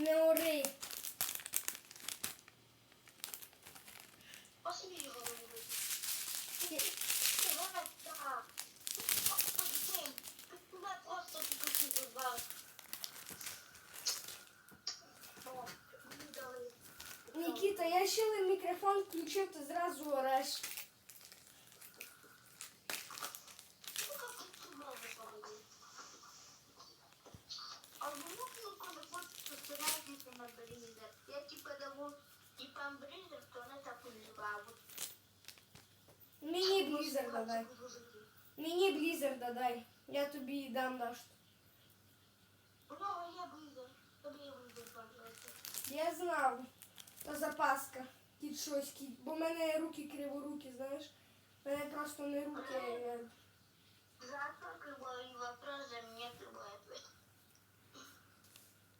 Не ори. Нікіта, я ще мікрофон включив, ти зразу ореш. Спираєтеся на бризер? Я типа даву, типа бризер, то не так називаю. Мені блізер давай. Мені блізер дай. Я тобі дам наш. Ну, я бризер. Тобі я бризер пожалуйста. Я знав. То запаска. Кіт щось, кіт. Бо в мене руки криворукі, знаєш. В мене просто не руки.